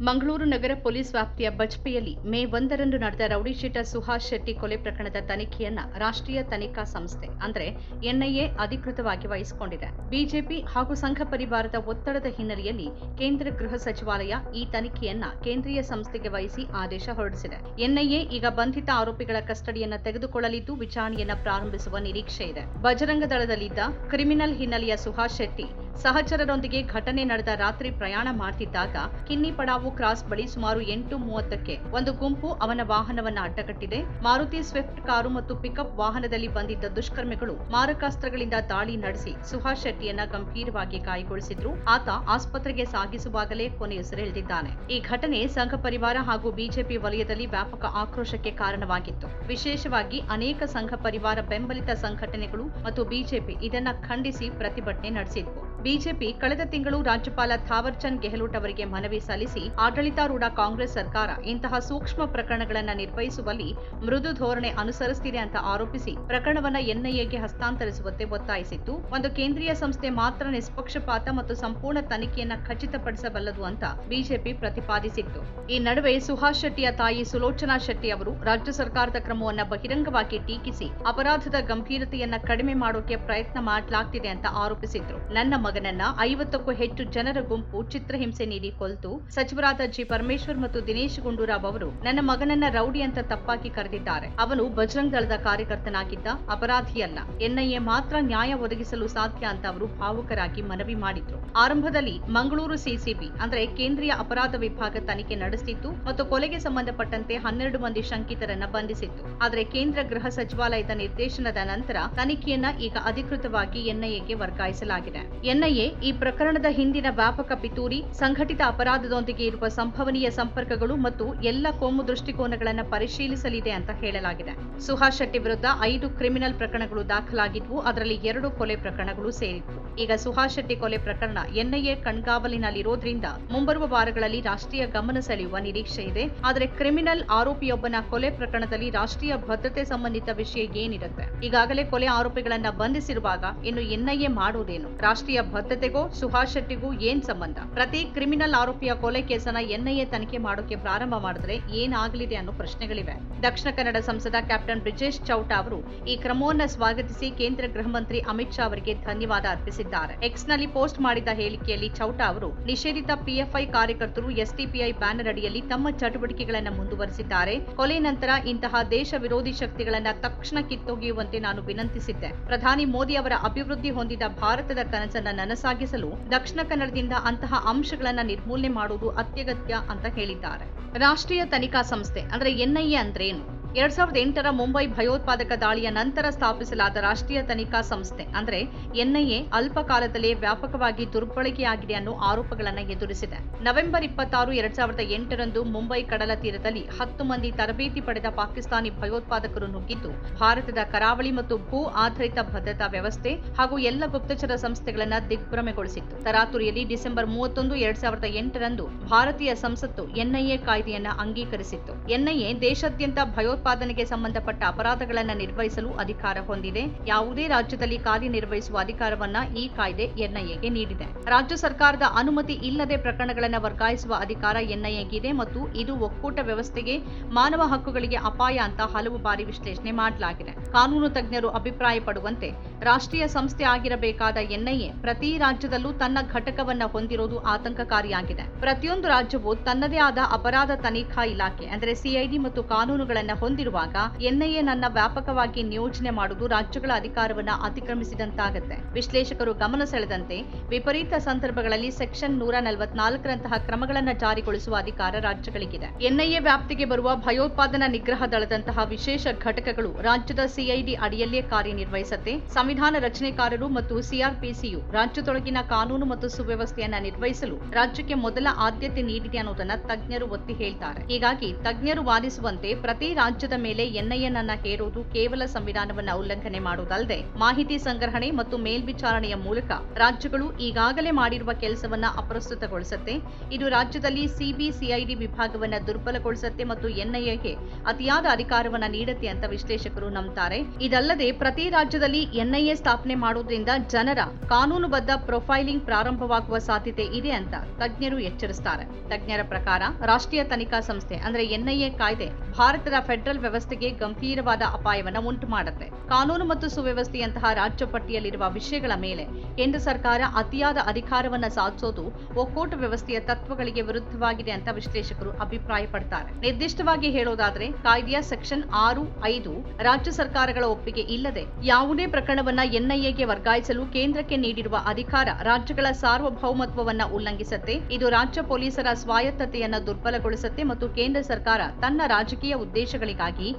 ಮಂಗಳೂರು ನಗರ police ವ್ಯಾಪ್ತಿಯ ಬಜ್ಪೆಯಲ್ಲಿ ಮೇ ಒಂದರಂದು ನಡೆದ ರೌಡಿಶೀಟ ಸುಹಾಸ್ ಶೆಟ್ಟಿ ಕೊಲೆ ಪ್ರಕರಣದ ತನಿಖೆಯನ್ನ ರಾಷ್ಟ್ರೀಯ ತನಿಖಾ ಸಂಸ್ಥೆ, ಅಂದ್ರೆ ಎನ್ಐಎ ಅಧಿಕೃತವಾಗಿ ವಹಿಸಿಕೊಂಡಿದೆ. ಬಿಜೆಪಿ ಹಾಗೂ ಸಂಘ ಪರಿವಾರದ ಒತ್ತಡದ ಹಿನ್ನೆಲೆಯಲ್ಲಿ ಕೇಂದ್ರ ಗೃಹ ಸಚಿವಾಲಯ ಈ ತನಿಖೆಯನ್ನ ಕೇಂದ್ರೀಯ ಸಂಸ್ಥೆಗೆ ವಹಿಸಿ ಆದೇಶ ಹೊರಡಿಸಿದೆ. ಎನ್ಐಎ ಈಗ ಬಂಧಿತ ಆರೋಪಿಗಳ ಕಸ್ಟಡಿಯನ್ನು ತೆಗೆದುಕೊಳ್ಳಲಿದ್ದು ವಿಚಾರಣೆಯನ್ನ ಪ್ರಾರಂಭಿಸುವ ನಿರೀಕ್ಷೆ ಇದೆ. ಬಜರಂಗ ದಳದಲ್ಲಿದ್ದ ಕ್ರಿಮಿನಲ್ ಹಿನ್ನೆಲೆಯ ಸುಹಾಸ್ ಶೆಟ್ಟಿ ಸಹಚರರೊಂದಿಗೆ ಘಟನೆ ನಡೆದ ರಾತ್ರಿ ಪ್ರಯಾಣ ಮಾಡ್ತಿದ್ದಾಗ ಕಿನ್ನಿ ಪಡಾವು ಕ್ರಾಸ್ ಬಳಿ ಸುಮಾರು ಎಂಟು ಮೂವತ್ತಕ್ಕೆ ಒಂದು ಗುಂಪು ಅವನ ವಾಹನವನ್ನ ಅಡ್ಡಗಟ್ಟಿದೆ. ಮಾರುತಿ ಸ್ವಿಫ್ಟ್ ಕಾರು ಮತ್ತು ಪಿಕಪ್ ವಾಹನದಲ್ಲಿ ಬಂದಿದ್ದ ದುಷ್ಕರ್ಮಿಗಳು ಮಾರಕಾಸ್ತ್ರಗಳಿಂದ ದಾಳಿ ನಡೆಸಿ ಸುಹಾಸ್ ಶೆಟ್ಟಿಯನ್ನ ಗಂಭೀರವಾಗಿ ಗಾಯಗೊಳಿಸಿದ್ರು. ಆತ ಆಸ್ಪತ್ರೆಗೆ ಸಾಗಿಸುವಾಗಲೇ ಕೊನೆಯುಸಿರೆಳೆದಿದ್ದಾನೆ ಈ ಘಟನೆ ಸಂಘ ಪರಿವಾರ ಹಾಗೂ ಬಿಜೆಪಿ ವಲಯದಲ್ಲಿ ವ್ಯಾಪಕ ಆಕ್ರೋಶಕ್ಕೆ ಕಾರಣವಾಗಿತ್ತು. ವಿಶೇಷವಾಗಿ ಅನೇಕ ಸಂಘ ಪರಿವಾರ ಬೆಂಬಲಿತ ಸಂಘಟನೆಗಳು ಮತ್ತು ಬಿಜೆಪಿ ಇದನ್ನ ಖಂಡಿಸಿ ಪ್ರತಿಭಟನೆ ನಡೆಸಿದ್ವು. ಬಿಜೆಪಿ ಕಳೆದ ತಿಂಗಳು ರಾಜ್ಯಪಾಲ ಥಾವರ್ ಚಂದ್ ಗೆಹ್ಲೋಟ್ ಅವರಿಗೆ ಮನವಿ ಸಲ್ಲಿಸಿ ಆಡಳಿತಾರೂಢ ಕಾಂಗ್ರೆಸ್ ಸರ್ಕಾರ ಇಂತಹ ಸೂಕ್ಷ್ಮ ಪ್ರಕರಣಗಳನ್ನು ನಿರ್ವಹಿಸುವಲ್ಲಿ ಮೃದು ಧೋರಣೆ ಅನುಸರಿಸುತ್ತಿದೆ ಅಂತ ಆರೋಪಿಸಿ ಪ್ರಕರಣವನ್ನ ಎನ್ಐಎಗೆ ಹಸ್ತಾಂತರಿಸುವಂತೆ ಒತ್ತಾಯಿಸಿತ್ತು. ಒಂದು ಕೇಂದ್ರೀಯ ಸಂಸ್ಥೆ ಮಾತ್ರ ನಿಷ್ಪಕ್ಷಪಾತ ಮತ್ತು ಸಂಪೂರ್ಣ ತನಿಖೆಯನ್ನ ಖಚಿತಪಡಿಸಬಲ್ಲದು ಅಂತ ಬಿಜೆಪಿ ಪ್ರತಿಪಾದಿಸಿತ್ತು. ಈ ನಡುವೆ ಸುಹಾಸ್ ಶೆಟ್ಟಿಯ ತಾಯಿ ಸುಲೋಚನಾ ಶೆಟ್ಟಿ ಅವರು ರಾಜ್ಯ ಸರ್ಕಾರದ ಕ್ರಮವನ್ನ ಬಹಿರಂಗವಾಗಿ ಟೀಕಿಸಿ ಅಪರಾಧದ ಗಂಭೀರತೆಯನ್ನ ಕಡಿಮೆ ಮಾಡೋಕೆ ಪ್ರಯತ್ನ ಮಾಡಲಾಗ್ತಿದೆ ಅಂತ ಆರೋಪಿಸಿದ್ರು. ನನ್ನ ಮಗನನ್ನ ಐವತ್ತಕ್ಕೂ ಹೆಚ್ಚು ಜನರ ಗುಂಪು ಚಿತ್ರಹಿಂಸೆ ನೀಡಿ ಕೊಲ್ತು. ಸಚಿವರಾದ ಜಿ ಪರಮೇಶ್ವರ್ ಮತ್ತು ದಿನೇಶ್ ಗುಂಡೂರಾವ್ ಅವರು, ನನ್ನ ಮಗನನ್ನ ರೌಡಿ ಅಂತ ತಪ್ಪಾಗಿ ಕರೆದಿದ್ದಾರೆ. ಅವನು ಬಜರಂಗ್ ದಳದ ಕಾರ್ಯಕರ್ತನಾಗಿದ್ದ ಅಪರಾಧಿಯಲ್ಲ. ಎನ್ಐಎ ಮಾತ್ರ ನ್ಯಾಯ ಒದಗಿಸಲು ಸಾಧ್ಯ ಅಂತ ಅವರು ಭಾವುಕರಾಗಿ ಮನವಿ ಮಾಡಿದ್ರು. ಆರಂಭದಲ್ಲಿ ಮಂಗಳೂರು ಸಿಸಿಬಿ, ಅಂದ್ರೆ ಕೇಂದ್ರೀಯ ಅಪರಾಧ ವಿಭಾಗ ತನಿಖೆ ನಡೆಸಿತ್ತು ಮತ್ತು ಕೊಲೆಗೆ ಸಂಬಂಧಪಟ್ಟಂತೆ ಹನ್ನೆರಡು ಮಂದಿ ಶಂಕಿತರನ್ನ ಬಂಧಿಸಿತ್ತು. ಆದರೆ ಕೇಂದ್ರ ಗೃಹ ಸಚಿವಾಲಯದ ನಿರ್ದೇಶನದ ನಂತರ ತನಿಖೆಯನ್ನ ಈಗ ಅಧಿಕೃತವಾಗಿ ಎನ್ಐಎಗೆ ವರ್ಗಾಯಿಸಲಾಗಿದೆ. ಎನ್ಐಎ ಈ ಪ್ರಕರಣದ ಹಿಂದಿನ ವ್ಯಾಪಕ ಪಿತೂರಿ, ಸಂಘಟಿತ ಅಪರಾಧದೊಂದಿಗೆ ಇರುವ ಸಂಭವನೀಯ ಸಂಪರ್ಕಗಳು ಮತ್ತು ಎಲ್ಲ ಕೋಮು ದೃಷ್ಟಿಕೋನಗಳನ್ನು ಪರಿಶೀಲಿಸಲಿದೆ ಅಂತ ಹೇಳಲಾಗಿದೆ. ಸುಹಾಸ್ ಶೆಟ್ಟಿ ವಿರುದ್ಧ ಐದು ಕ್ರಿಮಿನಲ್ ಪ್ರಕರಣಗಳು ದಾಖಲಾಗಿದ್ವು, ಅದರಲ್ಲಿ ಎರಡು ಕೊಲೆ ಪ್ರಕರಣಗಳು ಸೇರಿದ್ವು. ಈಗ ಸುಹಾಸ್ ಶೆಟ್ಟಿ ಕೊಲೆ ಪ್ರಕರಣ ಎನ್ಐಎ ಕಣ್ಗಾವಲಿನಲ್ಲಿರೋದ್ರಿಂದ ಮುಂಬರುವ ವಾರಗಳಲ್ಲಿ ರಾಷ್ಟ್ರೀಯ ಗಮನ ಸೆಳೆಯುವ ನಿರೀಕ್ಷೆ ಇದೆ. ಆದರೆ ಕ್ರಿಮಿನಲ್ ಆರೋಪಿಯೊಬ್ಬನ ಕೊಲೆ ಪ್ರಕರಣದಲ್ಲಿ ರಾಷ್ಟ್ರೀಯ ಭದ್ರತೆ ಸಂಬಂಧಿತ ವಿಷಯ ಏನಿರುತ್ತೆ? ಈಗಾಗಲೇ ಕೊಲೆ ಆರೋಪಿಗಳನ್ನ ಬಂಧಿಸಿರುವಾಗ ಇನ್ನು ಎನ್ಐಎ ಮಾಡುವುದೇನು ರಾಷ್ಟ್ರೀಯ ಭದ್ರತೆಗೂ, ಸುಹಾಸ್ ಶೆಟ್ಟಿಗೂ ಏನ್ ಸಂಬಂಧ? ಪ್ರತಿ ಕ್ರಿಮಿನಲ್ ಆರೋಪಿಯ ಕೊಲೆ ಕೇಸನ್ನ ಎನ್ಐಎ ತನಿಖೆ ಮಾಡೋಕೆ ಪ್ರಾರಂಭ ಮಾಡಿದ್ರೆ ಏನಾಗಲಿದೆ ಅನ್ನೋ ಪ್ರಶ್ನೆಗಳಿವೆ. ದಕ್ಷಿಣ ಕನ್ನಡ ಸಂಸದ ಕ್ಯಾಪ್ಟನ್ ಬ್ರಿಜೇಶ್ ಚೌಟ ಅವರು ಈ ಕ್ರಮವನ್ನ ಸ್ವಾಗತಿಸಿ ಕೇಂದ್ರ ಗೃಹ ಮಂತ್ರಿ ಅಮಿತ್ ಶಾ ಅವರಿಗೆ ಧನ್ಯವಾದ ಅರ್ಪಿಸಿದ್ದಾರೆ. ಎಕ್ಸ್ನಲ್ಲಿ ಪೋಸ್ಟ್ ಮಾಡಿದ ಹೇಳಿಕೆಯಲ್ಲಿ ಚೌಟ ಅವರು, ನಿಷೇಧಿತ ಪಿಎಫ್ಐ ಕಾರ್ಯಕರ್ತರು ಎಸ್ಟಿಪಿಐ ಬ್ಯಾನರ್ ಅಡಿಯಲ್ಲಿ ತಮ್ಮ ಚಟುವಟಿಕೆಗಳನ್ನು ಮುಂದುವರೆಸಿದ್ದಾರೆ. ಕೊಲೆ ನಂತರ ಇಂತಹ ದೇಶ ವಿರೋಧಿ ಶಕ್ತಿಗಳನ್ನ ತಕ್ಷಣ ಕಿತ್ತೊಗೆಯುವಂತೆ ನಾನು ವಿನಂತಿಸಿದ್ದೆ. ಪ್ರಧಾನಿ ಮೋದಿ ಅವರ ಅಭಿವೃದ್ಧಿ ಹೊಂದಿದ ಭಾರತದ ಕನಸನ್ನ ನನಸಾಗಿಸಲು ದಕ್ಷಿಣ ಕನ್ನಡದಿಂದ ಅಂತಹ ಅಂಶಗಳನ್ನ ನಿರ್ಮೂಲನೆ ಮಾಡುವುದು ಅತ್ಯಗತ್ಯ ಅಂತ ಹೇಳಿದ್ದಾರೆ. ರಾಷ್ಟ್ರೀಯ ತನಿಖಾ ಸಂಸ್ಥೆ, ಅಂದ್ರೆ ಎನ್ಐಎ ಅಂದ್ರೇನು? ಎರಡ್ ಸಾವಿರದ ಎಂಟರ ಮುಂಬೈ ಭಯೋತ್ಪಾದಕ ದಾಳಿಯ ನಂತರ ಸ್ಥಾಪಿಸಲಾದ ರಾಷ್ಟ್ರೀಯ ತನಿಖಾ ಸಂಸ್ಥೆ, ಅಂದ್ರೆ ಎನ್ಐಎ ಅಲ್ಪ ಕಾಲದಲ್ಲೇ ವ್ಯಾಪಕವಾಗಿ ದುರ್ಬಳಕೆಯಾಗಿದೆ ಅನ್ನೋ ಆರೋಪಗಳನ್ನು ಎದುರಿಸಿದೆ. ನವೆಂಬರ್ ಇಪ್ಪತ್ತಾರು, ಎರಡ್ ಸಾವಿರದ ಎಂಟರಂದು ಮುಂಬೈ ಕಡಲ ತೀರದಲ್ಲಿ ಹತ್ತು ಮಂದಿ ತರಬೇತಿ ಪಡೆದ ಪಾಕಿಸ್ತಾನಿ ಭಯೋತ್ಪಾದಕರು ನುಗ್ಗಿದ್ದು, ಭಾರತದ ಕರಾವಳಿ ಮತ್ತು ಭೂ ಆಧಾರಿತ ಭದ್ರತಾ ವ್ಯವಸ್ಥೆ ಹಾಗೂ ಎಲ್ಲ ಗುಪ್ತಚರ ಸಂಸ್ಥೆಗಳನ್ನ ದಿಗ್ಭ್ರಮೆಗೊಳಿಸಿತ್ತು. ತರಾತುರಿಯಲ್ಲಿ ಡಿಸೆಂಬರ್ ಮೂವತ್ತೊಂದು, ಎರಡ್ ಸಾವಿರದ ಎಂಟರಂದು ಭಾರತೀಯ ಸಂಸತ್ತು ಎನ್ಐಎ ಕಾಯ್ದೆಯನ್ನ ಅಂಗೀಕರಿಸಿತ್ತು. ಎನ್ಐಎ ದೇಶಾದ್ಯಂತ ಭಯೋತ್ಪಾದನೆಗೆ ಸಂಬಂಧಪಟ್ಟ ಅಪರಾಧಗಳನ್ನು ನಿರ್ವಹಿಸಲು ಅಧಿಕಾರ ಹೊಂದಿದೆ. ಯಾವುದೇ ರಾಜ್ಯದಲ್ಲಿ ಕಾರ್ಯನಿರ್ವಹಿಸುವ ಅಧಿಕಾರವನ್ನ ಈ ಕಾಯ್ದೆ ಎನ್ಐಎಗೆ ನೀಡಿದೆ. ರಾಜ್ಯ ಸರ್ಕಾರದ ಅನುಮತಿ ಇಲ್ಲದೆ ಪ್ರಕರಣಗಳನ್ನು ವರ್ಗಾಯಿಸುವ ಅಧಿಕಾರ ಎನ್ಐಎಗಿದೆ ಮತ್ತು ಇದು ಒಕ್ಕೂಟ ವ್ಯವಸ್ಥೆಗೆ ಮಾನವ ಹಕ್ಕುಗಳಿಗೆ ಅಪಾಯ ಅಂತ ಹಲವು ಬಾರಿ ವಿಶ್ಲೇಷಣೆ ಮಾಡಲಾಗಿದೆ. ಕಾನೂನು ತಜ್ಞರು ಅಭಿಪ್ರಾಯ ಪಡುವಂತೆ ರಾಷ್ಟ್ರೀಯ ಸಂಸ್ಥೆ ಆಗಿರಬೇಕಾದ ಎನ್ಐಎ ಪ್ರತಿ ರಾಜ್ಯದಲ್ಲೂ ತನ್ನ ಘಟಕವನ್ನ ಹೊಂದಿರೋದು ಆತಂಕಕಾರಿಯಾಗಿದೆ. ಪ್ರತಿಯೊಂದು ರಾಜ್ಯವು ತನ್ನದೇ ಆದ ಅಪರಾಧ ತನಿಖಾ ಇಲಾಖೆ, ಅಂದರೆ ಸಿಐಡಿ ಮತ್ತು ಕಾನೂನುಗಳನ್ನು ಹೊಂದಿರುವಾಗ ಎನ್ಐಎ ನನ್ನ ವ್ಯಾಪಕವಾಗಿ ನಿಯೋಜನೆ ಮಾಡುವುದು ರಾಜ್ಯಗಳ ಅಧಿಕಾರವನ್ನು ಅತಿಕ್ರಮಿಸಿದಂತಾಗುತ್ತೆ. ವಿಶ್ಲೇಷಕರು ಗಮನ ಸೆಳೆದಂತೆ ವಿಪರೀತ ಸಂದರ್ಭಗಳಲ್ಲಿ ಸೆಕ್ಷನ್ ನೂರ ನಲವತ್ನಾಲ್ಕರಂತಹ ಕ್ರಮಗಳನ್ನು ಜಾರಿಗೊಳಿಸುವ ಅಧಿಕಾರ ರಾಜ್ಯಗಳಿಗಿದೆ. ಎನ್ಐಎ ವ್ಯಾಪ್ತಿಗೆ ಬರುವ ಭಯೋತ್ಪಾದನಾ ನಿಗ್ರಹ ದಳದಂತಹ ವಿಶೇಷ ಘಟಕಗಳು ರಾಜ್ಯದ ಸಿಐಡಿ ಅಡಿಯಲ್ಲಿಯೇ ಕಾರ್ಯನಿರ್ವಹಿಸುತ್ತೆ. ಸಂವಿಧಾನ ರಚನೆಕಾರರು ಮತ್ತು ಸಿಆರ್ಪಿಸಿಯು ರಾಜ್ಯದೊಳಗಿನ ಕಾನೂನು ಮತ್ತು ಸುವ್ಯವಸ್ಥೆಯನ್ನ ನಿರ್ವಹಿಸಲು ರಾಜ್ಯಕ್ಕೆ ಮೊದಲ ಆದ್ಯತೆ ನೀಡಿದೆ ಅನ್ನೋದನ್ನ ತಜ್ಞರು ಒತ್ತಿ ಹೇಳ್ತಾರೆ. ಹೀಗಾಗಿ ತಜ್ಞರು ವಾದಿಸುವಂತೆ ಪ್ರತಿ ರಾಜ್ಯ ರಾಜ್ಯದ ಮೇಲೆ ಎನ್ಐಎನ್ ಹೇರುವುದು ಕೇವಲ ಸಂವಿಧಾನವನ್ನು ಉಲ್ಲಂಘನೆ ಮಾಡುವುದಲ್ಲದೆ ಮಾಹಿತಿ ಸಂಗ್ರಹಣೆ ಮತ್ತು ಮೇಲ್ವಿಚಾರಣೆಯ ಮೂಲಕ ರಾಜ್ಯಗಳು ಈಗಾಗಲೇ ಮಾಡಿರುವ ಕೆಲಸವನ್ನ ಅಪ್ರಸ್ತುತಗೊಳಿಸುತ್ತೆ. ಇದು ರಾಜ್ಯದಲ್ಲಿ ಸಿಬಿಸಿಐಡಿ ವಿಭಾಗವನ್ನ ದುರ್ಬಲಗೊಳಿಸುತ್ತೆ ಮತ್ತು ಎನ್ಐಎಗೆ ಅತಿಯಾದ ಅಧಿಕಾರವನ್ನ ನೀಡುತ್ತೆ ಅಂತ ವಿಶ್ಲೇಷಕರು ನಂಬುತ್ತಾರೆ ಇದಲ್ಲದೆ ಪ್ರತಿ ರಾಜ್ಯದಲ್ಲಿ ಎನ್ಐಎ ಸ್ಥಾಪನೆ ಮಾಡುವುದರಿಂದ ಜನರ ಕಾನೂನುಬದ್ಧ ಪ್ರೊಫೈಲಿಂಗ್ ಪ್ರಾರಂಭವಾಗುವ ಸಾಧ್ಯತೆ ಇದೆ ಅಂತ ತಜ್ಞರು ಎಚ್ಚರಿಸುತ್ತಾರೆ ತಜ್ಞರ ಪ್ರಕಾರ ರಾಷ್ಟ್ರೀಯ ತನಿಖಾ ಸಂಸ್ಥೆ, ಅಂದ್ರೆ ಎನ್ಐಎ ಕಾಯ್ದೆ, ಭಾರತದ ಫೆಡರಲ್ ವ್ಯವಸ್ಥೆಗೆ ಗಂಭೀರವಾದ ಅಪಾಯವನ್ನು ಉಂಟು ಮಾಡುತ್ತೆ ಕಾನೂನು ಮತ್ತು ಸುವ್ಯವಸ್ಥೆಯಂತಹ ರಾಜ್ಯ ಪಟ್ಟಿಯಲ್ಲಿರುವ ವಿಷಯಗಳ ಮೇಲೆ ಕೇಂದ್ರ ಸರ್ಕಾರ ಅತಿಯಾದ ಅಧಿಕಾರವನ್ನು ಸಾಧಿಸೋದು ಒಕ್ಕೂಟ ವ್ಯವಸ್ಥೆಯ ತತ್ವಗಳಿಗೆ ವಿರುದ್ಧವಾಗಿದೆ ಅಂತ ವಿಶ್ಲೇಷಕರು ಅಭಿಪ್ರಾಯಪಡ್ತಾರೆ. ನಿರ್ದಿಷ್ಟವಾಗಿ ಹೇಳೋದಾದ್ರೆ, ಕಾಯ್ದೆಯ ಸೆಕ್ಷನ್ ಆರು, ಐದು ರಾಜ್ಯ ಸರ್ಕಾರಗಳ ಒಪ್ಪಿಗೆ ಇಲ್ಲದೆ ಯಾವುದೇ ಪ್ರಕರಣವನ್ನ ಎನ್ಐಎಗೆ ವರ್ಗಾಯಿಸಲು ಕೇಂದ್ರಕ್ಕೆ ನೀಡಿರುವ ಅಧಿಕಾರ ರಾಜ್ಯಗಳ ಸಾರ್ವಭೌಮತ್ವವನ್ನ ಉಲ್ಲಂಘಿಸುತ್ತೆ. ಇದು ರಾಜ್ಯ ಪೊಲೀಸರ ಸ್ವಾಯತ್ತತೆಯನ್ನ ದುರ್ಬಲಗೊಳಿಸುತ್ತೆ ಮತ್ತು ಕೇಂದ್ರ ಸರ್ಕಾರ ತನ್ನ ರಾಜಕೀಯ ಉದ್ದೇಶಗಳಿಗಾಗಿ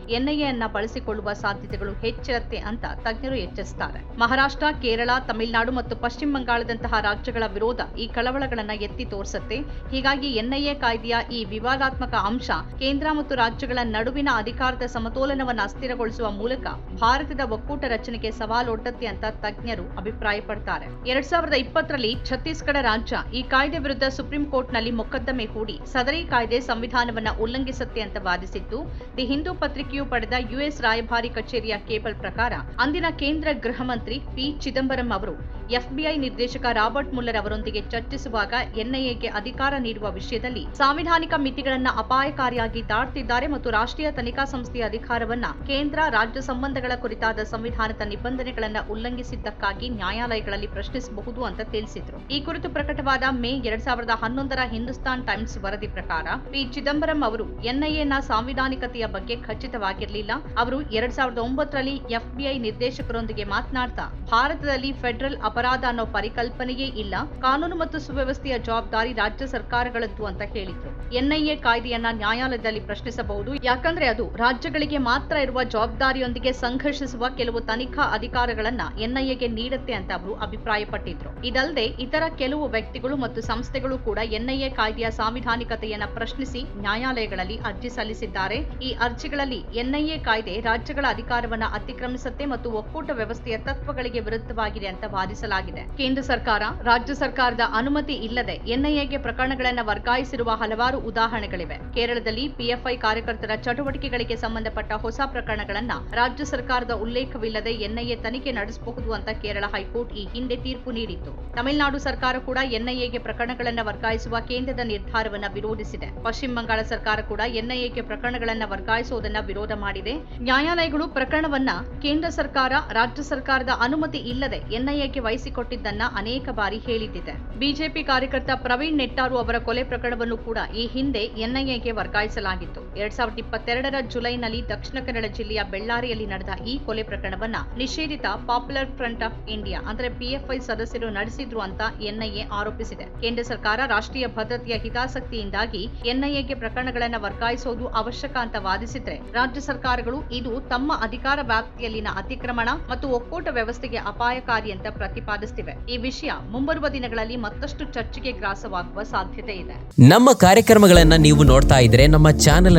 ಎನ್ಐಎ ಅನ್ನ ಬಳಸಿಕೊಳ್ಳುವ ಸಾಧ್ಯತೆಗಳು ಹೆಚ್ಚಿರುತ್ತೆ ಅಂತ ತಜ್ಞರು ಎಚ್ಚರಿಸುತ್ತಾರೆ. ಮಹಾರಾಷ್ಟ್ರ, ಕೇರಳ, ತಮಿಳುನಾಡು ಮತ್ತು ಪಶ್ಚಿಮ ಬಂಗಾಳದಂತಹ ರಾಜ್ಯಗಳ ವಿರೋಧ ಈ ಕಳವಳಗಳನ್ನ ಎತ್ತಿ ತೋರಿಸುತ್ತೆ. ಹೀಗಾಗಿ ಎನ್ಐಎ ಕಾಯ್ದೆಯ ಈ ವಿವಾದಾತ್ಮಕ ಅಂಶ ಕೇಂದ್ರ ಮತ್ತು ರಾಜ್ಯಗಳ ನಡುವಿನ ಅಧಿಕಾರದ ಸಮತೋಲನವನ್ನು ಅಸ್ಥಿರಗೊಳಿಸುವ ಮೂಲಕ ಭಾರತದ ಒಕ್ಕೂಟ ರಚನೆಗೆ ಸವಾಲೊಡ್ಡತ್ತೆ ಅಂತ ತಜ್ಞರು ಅಭಿಪ್ರಾಯಪಡ್ತಾರೆ. ಎರಡ್ ಸಾವಿರದ ಇಪ್ಪತ್ತರಲ್ಲಿ ಛತ್ತೀಸ್ಗಢ ರಾಜ್ಯ ಈ ಕಾಯ್ದೆ ವಿರುದ್ಧ ಸುಪ್ರೀಂ ಕೋರ್ಟ್ನಲ್ಲಿ ಮೊಕದ್ದಮೆ ಹೂಡಿ ಸದರಿ ಕಾಯ್ದೆ ಸಂವಿಧಾನವನ್ನ ಉಲ್ಲಂಘಿಸುತ್ತೆ ಅಂತ ವಾದಿಸಿದ್ದು ದಿ ಹಿಂದೂ ಪತ್ರಿಕೆಯು ಪಡೆದ ಯುಎಸ್ ರಾಯಭಾರಿ ಕಚೇರಿಯ ಕೇಬಲ್ ಪ್ರಕಾರ ಅಂದಿನ ಕೇಂದ್ರ ಗೃಹ ಮಂತ್ರಿ ಪಿ ಚಿದಂಬರಂ ಅವರು ಎಫ್ಬಿಐ ನಿರ್ದೇಶಕ ರಾಬರ್ಟ್ ಮುಲ್ಲರ್ ಅವರೊಂದಿಗೆ ಚರ್ಚಿಸುವಾಗ ಎನ್ಐಎಗೆ ಅಧಿಕಾರ ನೀಡುವ ವಿಷಯದಲ್ಲಿ ಸಾಂವಿಧಾನಿಕ ಮಿತಿಗಳನ್ನು ಅಪಾಯಕಾರಿಯಾಗಿ ದಾಟ್ತಿದ್ದಾರೆ ಮತ್ತು ರಾಷ್ಟ್ರೀಯ ತನಿಖಾ ಸಂಸ್ಥೆಯ ಅಧಿಕಾರವನ್ನ ಕೇಂದ್ರ, ರಾಜ್ಯ ಸಂಬಂಧಗಳ ಕುರಿತಾದ ಸಂವಿಧಾನದ ನಿಬಂಧನೆಗಳನ್ನು ಉಲ್ಲಂಘಿಸಿದ್ದಕ್ಕಾಗಿ ನ್ಯಾಯಾಲಯಗಳಲ್ಲಿ ಪ್ರಶ್ನಿಸಬಹುದು ಅಂತ ತಿಳಿಸಿದ್ರು. ಈ ಕುರಿತು ಪ್ರಕಟವಾದ ಮೇ ಎರಡ್ ಸಾವಿರದ ಹನ್ನೊಂದರ ಹಿಂದೂಸ್ತಾನ್ ಟೈಮ್ಸ್ ವರದಿ ಪ್ರಕಾರ ಪಿ. ಚಿದಂಬರಂ ಅವರು ಎನ್ಐಎನ ಸಾಂವಿಧಾನಿಕತೆಯ ಬಗ್ಗೆ ಖಚಿತವಾಗಿರಲಿಲ್ಲ. ಅವರು ಎರಡ್ ಸಾವಿರದ ಒಂಬತ್ತರಲ್ಲಿ ಎಫ್ಬಿಐ ನಿರ್ದೇಶಕರೊಂದಿಗೆ ಮಾತನಾಡ್ತಾ, ಭಾರತದಲ್ಲಿ ಫೆಡರಲ್ ಅಪರಾಧ ಅನ್ನೋ ಪರಿಕಲ್ಪನೆಯೇ ಇಲ್ಲ. ಕಾನೂನು ಮತ್ತು ಸುವ್ಯವಸ್ಥೆಯ ಜವಾಬ್ದಾರಿ ರಾಜ್ಯ ಸರ್ಕಾರಗಳದ್ದು ಅಂತ ಹೇಳಿದ್ರು. ಎನ್ಐಎ ಕಾಯ್ದೆಯನ್ನ ನ್ಯಾಯಾಲಯದಲ್ಲಿ ಪ್ರಶ್ನಿಸಬಹುದು. ಯಾಕಂದ್ರೆ ಅದು ರಾಜ್ಯಗಳಿಗೆ ಮಾತ್ರ ಇರುವ ಜವಾಬ್ದಾರಿಯೊಂದಿಗೆ ಸಂಘರ್ಷಿಸುವ ಕೆಲವು ತನಿಖಾ ಅಧಿಕಾರಗಳನ್ನ ಎನ್ಐಎಗೆ ನೀಡುತ್ತೆ ಅಂತ ಅವರು ಅಭಿಪ್ರಾಯಪಟ್ಟಿದ್ರು. ಇದಲ್ಲದೆ ಇತರ ಕೆಲವು ವ್ಯಕ್ತಿಗಳು ಮತ್ತು ಸಂಸ್ಥೆಗಳು ಕೂಡ ಎನ್ಐಎ ಕಾಯ್ದೆಯ ಸಾಂವಿಧಾನಿಕತೆಯನ್ನ ಪ್ರಶ್ನಿಸಿ ನ್ಯಾಯಾಲಯಗಳಲ್ಲಿ ಅರ್ಜಿ ಸಲ್ಲಿಸಿದ್ದಾರೆ. ಈ ಅರ್ಜಿಗಳಲ್ಲಿ ಎನ್ಐಎ ಕಾಯ್ದೆ ರಾಜ್ಯಗಳ ಅಧಿಕಾರವನ್ನ ಅತಿಕ್ರಮಿಸುತ್ತೆ ಮತ್ತು ಒಕ್ಕೂಟ ವ್ಯವಸ್ಥೆಯ ತತ್ವಗಳಿಗೆ ವಿರುದ್ಧವಾಗಿದೆ ಅಂತ ವಾದಿಸಲಾಗಿದೆ. ಕೇಂದ್ರ ಸರ್ಕಾರ, ರಾಜ್ಯ ಸರ್ಕಾರದ ಅನುಮತಿ ಇಲ್ಲದೆ ಎನ್ಐಎಗೆ ಪ್ರಕರಣಗಳನ್ನು ವರ್ಗಾಯಿಸಿರುವ ಹಲವಾರು ಉದಾಹರಣೆಗಳಿವೆ. ಕೇರಳದಲ್ಲಿ ಪಿಎಫ್ಐ ಕಾರ್ಯಕರ್ತರ ಚಟುವಟಿಕೆಗಳಿಗೆ ಸಂಬಂಧಪಟ್ಟ ಹೊಸ ಪ್ರಕರಣಗಳನ್ನ ರಾಜ್ಯ ಸರ್ಕಾರದ ಉಲ್ಲೇಖವಿಲ್ಲದೆ ಎನ್ಐಎ ತನಿಖೆ ನಡೆಸಬಹುದು ಅಂತ ಕೇರಳ ಹೈಕೋರ್ಟ್ ಈ ಹಿಂದೆ ತೀರ್ಪು ನೀಡಿತ್ತು. ತಮಿಳುನಾಡು ಸರ್ಕಾರ ಕೂಡ ಎನ್ಐಎಗೆ ಪ್ರಕರಣಗಳನ್ನು ವರ್ಗಾಯಿಸುವ ಕೇಂದ್ರದ ನಿರ್ಧಾರವನ್ನ ವಿರೋಧಿಸಿದೆ. ಪಶ್ಚಿಮ ಬಂಗಾಳ ಸರ್ಕಾರ ಕೂಡ ಎನ್ಐಎಗೆ ಪ್ರಕರಣಗಳನ್ನು ವರ್ಗಾಯಿಸುವುದನ್ನು ವಿರೋಧ ಮಾಡಿದೆ. ನ್ಯಾಯಾಲಯಗಳು ಪ್ರಕರಣವನ್ನ ಕೇಂದ್ರ ಸರ್ಕಾರ, ರಾಜ್ಯ ಸರ್ಕಾರದ ಅನುಮತಿ ಇಲ್ಲದೆ ಎನ್ಐಎಗೆ ವಹಿಸಿಕೊಟ್ಟಿದ್ದನ್ನ ಅನೇಕ ಬಾರಿ ಹೇಳಿದ್ದಿದೆ. ಬಿಜೆಪಿ ಕಾರ್ಯಕರ್ತ ಪ್ರವೀಣ್ ನೆಟ್ಟಾರು ಅವರ ಕೊಲೆ ಪ್ರಕರಣವನ್ನು ಕೂಡ ಈ ಹಿಂದೆ ಎನ್ಐಎಗೆ ವರ್ಗಾಯಿಸಲಾಗಿತ್ತು. ಎರಡ್ ಸಾವಿರದ ಇಪ್ಪತ್ತೆರಡರ ಜುಲೈನಲ್ಲಿ ದಕ್ಷಿಣ ಕನ್ನಡ ಜಿಲ್ಲೆಯ ಬೆಳ್ಳಾರಿಯಲ್ಲಿ ನಡೆದ ಈ ಕೊಲೆ ಪ್ರಕರಣವನ್ನ ನಿಷೇಧಿತ ಪಾಪ್ಯುಲರ್ ಫ್ರಂಟ್ ಆಫ್ ಇಂಡಿಯಾ, ಅಂದ್ರೆ ಪಿಎಫ್ಐ ಸದಸ್ಯರು ನಡೆಸಿದ್ರು ಅಂತ ಎನ್ಐಎ ಆರೋಪಿಸಿದೆ. ಕೇಂದ್ರ ಸರ್ಕಾರ ರಾಷ್ಟ್ರೀಯ ಭದ್ರತೆಯ ಹಿತಾಸಕ್ತಿಯಿಂದಾಗಿ ಎನ್ಐಎಗೆ ಪ್ರಕರಣಗಳನ್ನು ವರ್ಗಾಯಿಸುವುದು ಅವಶ್ಯಕ ಅಂತ ವಾದಿಸಿದ್ರೆ, ರಾಜ್ಯ ಸರ್ಕಾರಗಳು ಇದು ತಮ್ಮ ಅಧಿಕಾರ ವ್ಯಾಪ್ತಿಯಲ್ಲಿನ ಅತಿಕ್ರಮಣ ಮತ್ತು ಒಕ್ಕೂಟ ವ್ಯವಸ್ಥೆಗೆ ಅಪಾಯಕಾರಿ ಅಂತ ಪ್ರತಿಪಾದಿಸುತ್ತಿವೆ ಈ ವಿಷಯ ಮುಂಬರುವ ದಿನಗಳಲ್ಲಿ ಮತ್ತಷ್ಟು ಚರ್ಚೆಗೆ ಗ್ರಾಸವಾಗುವ ಸಾಧ್ಯತೆ ಇದೆ. ನಮ್ಮ ಕಾರ್ಯಕ್ರಮಗಳನ್ನ ನೀವು ನೋಡ್ತಾ ಇದ್ರೆ ನಮ್ಮ ಚಾನೆಲ್